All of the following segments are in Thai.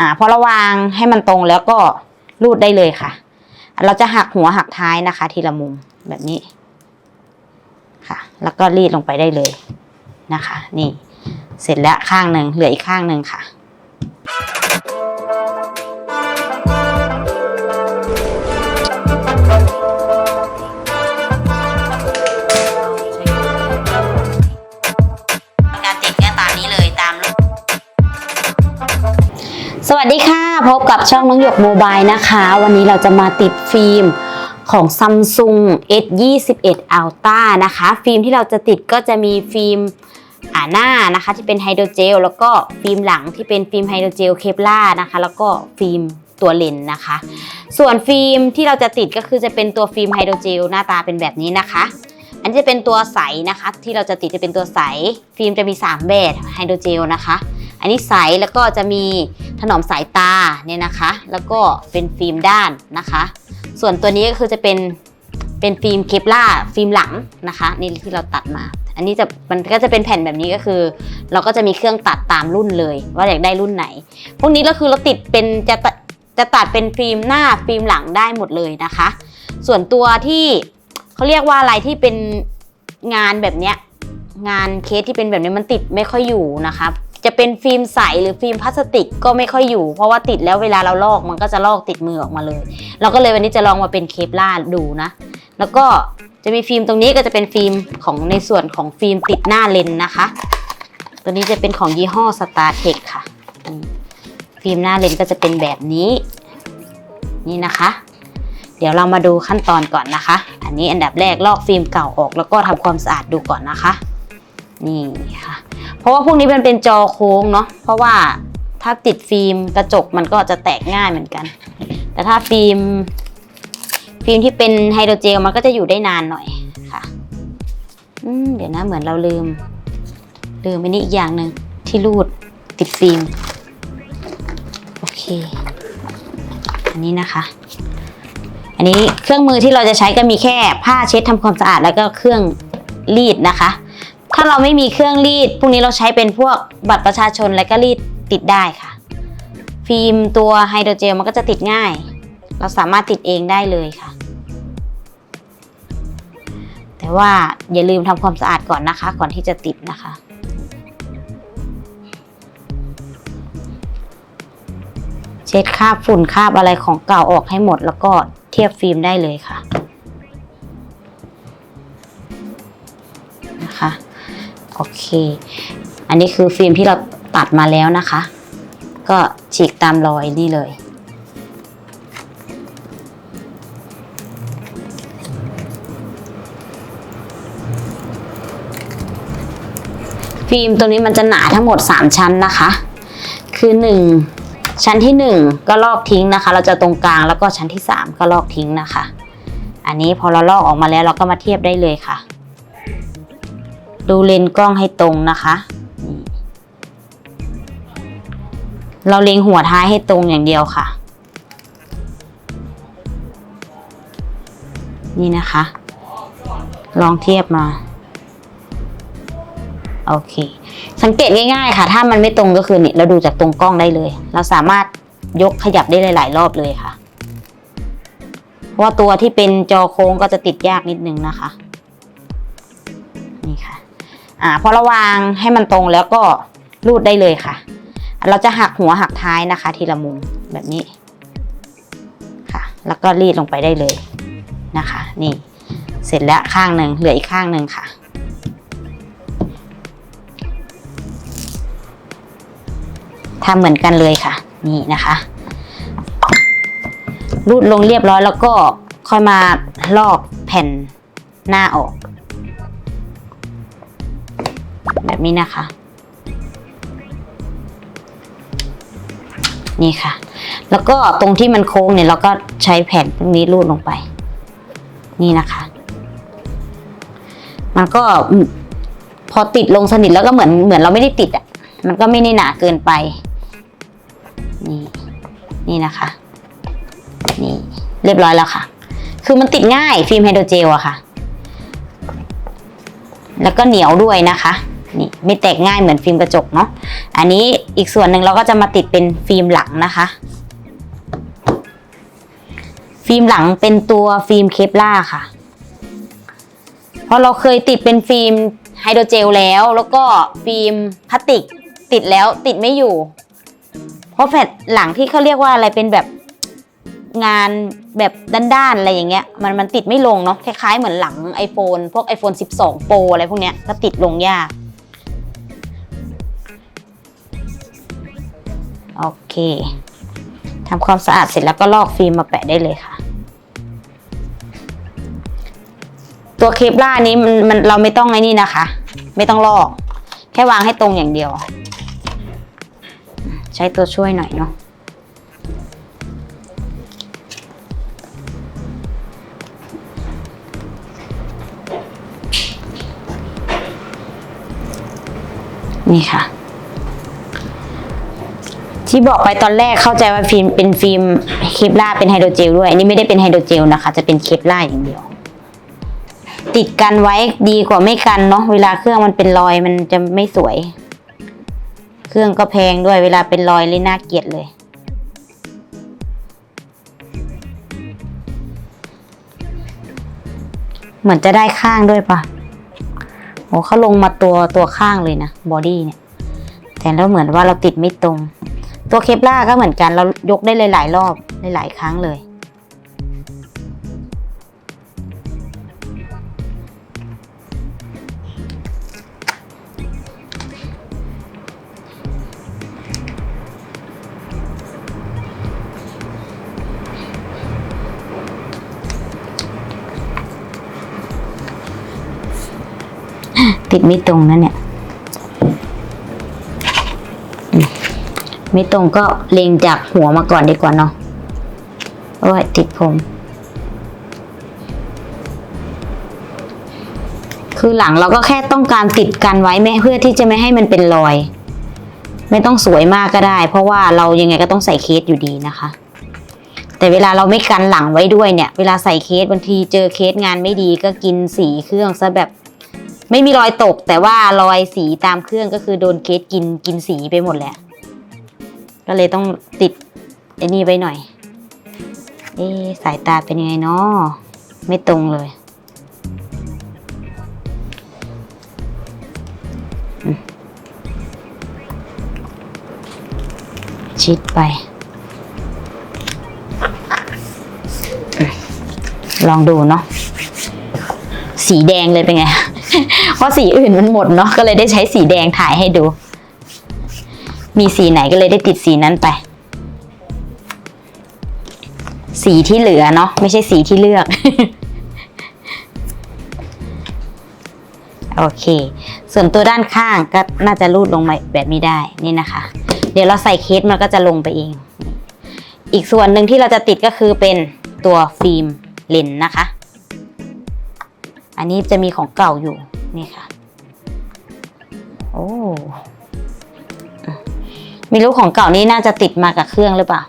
อ่าพอเราวางให้มันตรงแล้วก็รูดได้เลยค่ะ เราจะหักหัวหักท้ายนะคะ ทีละมุมแบบนี้ค่ะ แล้วก็รีดลงไปได้เลยนะคะ นี่ เสร็จแล้วข้างหนึ่งเหลืออีกข้างหนึ่งค่ะ วัสดีค่ะ พบกับช่องน้องหยกโมบายนะคะ วันนี้เราจะมาติดฟิล์มของ Samsung S21 Ultra นะคะ ฟิล์มที่เราจะติดก็จะมีฟิล์มอ่าหน้านะคะที่เป็นไฮโดรเจลแล้วก็ฟิล์มหลังที่เป็นฟิล์มไฮโดรเจลเคปลานะคะ แล้วก็ฟิล์มตัวเลนส์นะคะ ส่วนฟิล์มที่เราจะติดก็คือจะเป็นตัวฟิล์มไฮโดรเจลหน้าตาเป็นแบบนี้นะคะ อันนี้จะเป็นตัวใสนะคะ ที่เราจะติดจะเป็นตัวใส ฟิล์มจะมี 3 แบบไฮโดรเจลนะคะ อันนี้ใสแล้วก็จะมีถนอมสายตาเนี่ยนะคะ แล้วก็เป็นฟิล์มด้านนะคะ ส่วนตัวนี้ก็คือจะเป็นเป็นฟิล์มเคปล่าฟิล์มหลังนะคะนี่ที่เราตัดมา อันนี้จะมันก็จะเป็นแผ่นแบบนี้ก็คือ เราก็จะมีเครื่องตัดตามรุ่นเลย ว่าอยากได้รุ่นไหน พวกนี้ก็คือเราติดเป็นจะตัดจะตัดเป็นฟิล์มหน้าฟิล์มหลังได้หมดเลยนะคะ ส่วนตัวที่เขาเรียกว่าอะไรที่เป็นงานแบบเนี้ยงานเคสที่เป็นแบบนี้มันติดไม่ค่อยอยู่นะคะ จะเป็นฟิล์มใสหรือฟิล์มพลาสติกก็ไม่ค่อยอยู่ เพราะว่าติดแล้วเวลาเราลอกมันก็จะลอกติดมือออกมาเลย เราก็เลยวันนี้จะลองมาเป็นเคปล่าดูนะ แล้วก็จะมีฟิล์มตรงนี้ก็จะเป็นฟิล์มของในส่วนของฟิล์มติดหน้าเลนส์นะคะ ตัวนี้จะเป็นของยี่ห้อ Star Tech ค่ะ ฟิล์มหน้าเลนส์ก็จะเป็นแบบนี้ นี่นะคะ เดี๋ยวเรามาดูขั้นตอนก่อนนะคะ อันนี้อันดับแรกลอกฟิล์มเก่าออก แล้วก็ทำความสะอาดดูก่อนนะคะ นี่ค่ะ เพราะว่าพวกนี้มันเป็นจอโค้งเนาะเพราะว่าถ้าติดฟิล์มกระจกมันก็จะแตกง่ายเหมือนกัน แต่ถ้าฟิล์ม ฟิล์มที่เป็นไฮโดรเจลมันก็จะอยู่ได้นานหน่อยค่ะอืเดี๋ยวนะเหมือนเราลืม ลืมไปนี่อีกอย่างหนึ่งที่รูดติดฟิล์มโอเค อันนี้นะคะ อันนี้เครื่องมือที่เราจะใช้ก็มีแค่ผ้าเช็ดทำความสะอาดแล้วก็เครื่องรีดนะคะ ถ้าเราไม่มีเครื่องรีด พวกนี้เราใช้เป็นพวกบัตรประชาชนแล้วก็รีดติดได้ค่ะ ฟิล์มตัวไฮโดรเจลมันก็จะติดง่าย เราสามารถติดเองได้เลยค่ะ แต่ว่าอย่าลืมทำความสะอาดก่อนนะคะ ก่อนที่จะติดนะคะเช็ดคราบฝุ่นคราบอะไรของเก่าออกให้หมดแล้วก็เทียบฟิล์มได้เลยค่ะ อเคอันนี้คือฟิล์มที่เราตัดมาแล้วนะคะ ก็ฉีกตามรอยนี่เลย ฟิล์มตัวนี้มันจะหนาทั้งหมด 3 ชั้นนะคะ คือ 1 ชั้นที่ 1 ก็ลอกทิ้งนะคะ เราจะตรงกลางแล้วก็ชั้นที่ 3 ก็ลอกทิ้งนะคะ อันนี้พอเราลอกออกมาแล้วเราก็มาเทียบได้เลยค่ะ ดูเลนกล้องให้ตรงนะคะ เราเล็งหัวท้ายให้ตรงอย่างเดียวค่ะ นี่นะคะ ลองเทียบมา โอเค สังเกตง่ายๆค่ะ ถ้ามันไม่ตรงก็คือเนี่ยเราดูจากตรงกล้องได้เลย เราสามารถยกขยับได้หลายๆรอบเลยค่ะว่าตัวที่เป็นจอโค้งก็จะติดยากนิดนึงนะคะ นี่ค่ะ อ่าพอเราวางให้มันตรงแล้วก็รูดได้เลยค่ะ เราจะหักหัวหักท้ายนะคะ ทีละมุมแบบนี้ค่ะ แล้วก็รีดลงไปได้เลยนะคะ นี่ เสร็จแล้วข้างหนึ่งเหลืออีกข้างหนึ่งค่ะทำเหมือนกันเลยค่ะ นี่นะคะรูดลงเรียบร้อยแล้วก็ค่อยมาลอกแผ่นหน้าออก แบบนี้นะคะ นี่ค่ะ แล้วก็ตรงที่มันโค้งเนี่ยเราก็ใช้แผ่นตรงนี้รูดลงไป นี่นะคะ มันก็พอติดลงสนิทแล้วก็เหมือนเหมือนเราไม่ได้ติดอะ มันก็ไม่ได้หนาเกินไป นี่ นี่นะคะ นี่ เรียบร้อยแล้วค่ะ คือมันติดง่ายฟิล์มไฮโดรเจลอะค่ะ แล้วก็เหนียวด้วยนะคะ นี่ไม่แตกง่ายเหมือนฟิล์มกระจกเนาะอันนนี้อีกส่วนหนึ่งเราก็จะมาติดเป็นฟิล์มหลังนะคะ ฟิล์มหลังเป็นตัวฟิล์มเคปล่าค่ะ เพราะเราเคยติดเป็นฟิล์มไฮโดรเจลแล้ว แล้วก็ฟิล์มพลาสติกติดแล้วติดไม่อยู่ เพราะแผ่นหลังที่เขาเรียกว่าอะไรเป็นแบบงานแบบด้านๆอะไรอย่างเงี้ยมันมันติดไม่ลงเนาะคล้ายๆเหมือนหลัง iPhone พวก iPhone 12 Pro อะไรพวกเนี้ยก็ติดลงยาก โอเคทำความสะอาดเสร็จแล้วก็ลอกฟิล์มมาแปะได้เลยค่ะ ตัวเคปล่านี้มันมันเราไม่ต้องไอ้นี่นะคะ ไม่ต้องลอก แค่วางให้ตรงอย่างเดียว ใช้ตัวช่วยหน่อยเนาะนี่ค่ะ ที่บอกไปตอนแรกเข้าใจว่าฟิล์มเป็นฟิล์มเคปล่าเป็นไฮโดรเจลด้วย อันนี้ไม่ได้เป็นไฮโดรเจลนะคะ จะเป็นเคปล่าอย่างเดียว ติดกันไว้ดีกว่าไม่กันเนาะเวลาเครื่องมันเป็นรอยมันจะไม่สวย เครื่องก็แพงด้วยเวลาเป็นรอยเลยน่าเกลียดเลยเหมือนจะได้ข้างด้วยปะโอ้เขาลงมาตัวตัวข้างเลยนะบอดี้เนี่ย แต่แล้วเหมือนว่าเราติดไม่ตรง ตัวเคปล่าก็เหมือนกันเรายกได้หลายๆรอบหลายๆครั้งเลย ติดไม่ตรงนะเนี่ย ไม่ตรงก็เล็งจากหัวมาก่อนดีกว่าเนาะโอ้ยติดผมคือหลังเราก็แค่ต้องการติดกันไว้แม่เพื่อที่จะไม่ให้มันเป็นรอย ไม่ต้องสวยมากก็ได้ เพราะว่าเรายังไงก็ต้องใส่เคสอยู่ดีนะคะ แต่เวลาเราไม่กันหลังไว้ด้วยเนี่ย เวลาใส่เคสบางทีเจอเคสงานไม่ดีก็กินสีเครื่องซะแบบ ไม่มีรอยตก แต่ว่ารอยสีตามเครื่องก็คือโดนเคสกินกินสีไปหมดแหละ ก็เลยต้องติดไอ้นี่ไว้หน่อยเอ๊สายตาเป็นยังไงเนาะไม่ตรงเลยชิดไป ลองดูเนาะสีแดงเลยเป็นไง เพราะสีอื่นมันหมดเนาะก็เลยได้ใช้สีแดงถ่ายให้ดู มีสีไหนก็เลยได้ติดสีนั้นไป สีที่เหลือเนาะไม่ใช่สีที่เลือก โอเค ส่วนตัวด้านข้างก็น่าจะรูดลงมาแบบนี้ได้นี่นะคะ เดี๋ยวเราใส่เคสมันก็จะลงไปเอง อีกส่วนหนึ่งที่เราจะติดก็คือเป็นตัวฟิล์มเลนส์นะคะ อันนี้จะมีของเก่าอยู่นี่ค่ะ โอ้ ม่รู้ของเก่านี้น่าจะติดมากับเครื่องหรือเปล่า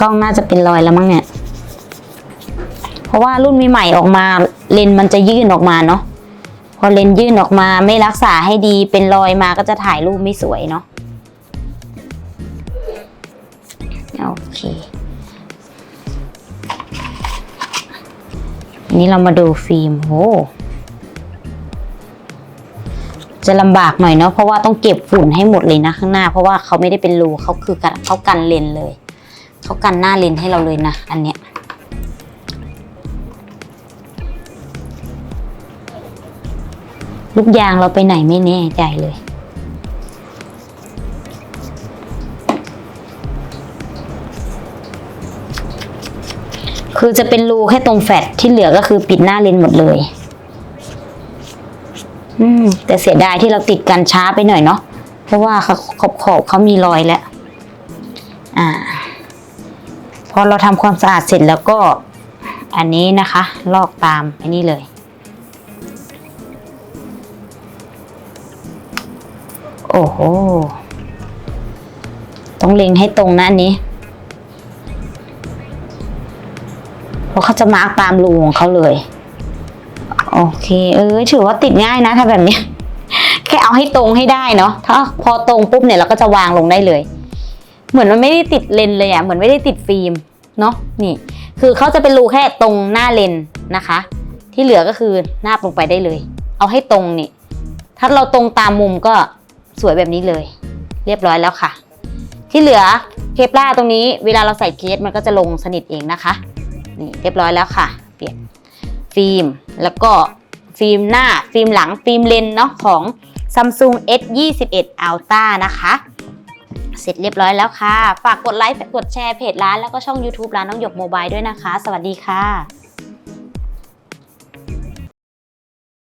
กล้องน่าจะเป็นรอยแล้วมั้งเนี่ย เพราะว่ารุ่นใหม่ๆออกมาเลนส์มันจะยื่นออกมาเนาะ พอเลนส์ยื่นออกมาไม่รักษาให้ดีเป็นรอยมาก็จะถ่ายรูปไม่สวยเนาะ โอเค นี้เรามาดูฟิล์มโหจะลำบากหน่อยเนาะเพราะว่าต้องเก็บฝุ่นให้หมดเลยนะข้างหน้า เพราะว่าเขาไม่ได้เป็นรูเขาคือกันเขากันเลนเลย เขากันหน้าเลนให้เราเลยนะ อันเนี้ยลูกยางเราไปไหนไม่แน่ใจเลย คือจะเป็นรูแค่ตรงแฟตที่เหลือก็คือปิดหน้าเลนหมดเลย อืม แต่เสียดายที่เราติดกันช้าไปหน่อยเนาะเพราะว่าเขาขอบขอบเขามีรอยแล้ว อ่า พอเราทำความสะอาดเสร็จแล้วก็ อันนี้นะคะ ลอกตามอันนี้เลยโอ้โห ต้องเล็งให้ตรงนะอันนี้ เพราะเขาจะมาร์กตามรูของเขาเลย โอเค เออถือว่าติดง่ายนะถ้าแบบนี้ แค่เอาให้ตรงให้ได้เนาะถ้าพอตรงปุ๊บเนี่ยเราก็จะวางลงได้เลย เหมือนมันไม่ได้ติดเลนเลยอะ่ะเหมือนไม่ได้ติดฟิล์มเนาะนี่ คือเขาจะเป็นรูแค่ตรงหน้าเลนนะคะ ที่เหลือก็คือนาบลงไปได้เลย เอาให้ตรงนี่ถ้าเราตรงตามมุมก็สวยแบบนี้เลย เรียบร้อยแล้วค่ะ ที่เหลือเคปล่าตรงนี้เวลาเราใส่เคสมันก็จะลงสนิทเองนะคะ นี่เรียบร้อยแล้วค่ะ เปลี่ยนฟิล์ม แล้วก็ฟิล์มหน้า ฟิล์มหลัง ฟิล์มเลนส์เนาะของ Samsung S21 Ultra นะคะ เสร็จเรียบร้อยแล้วค่ะ ฝากกดไลค์ กดแชร์เพจร้าน แล้วก็ช่อง YouTube ร้านน้องหยกโมบายด้วยนะคะ สวัสดีค่ะ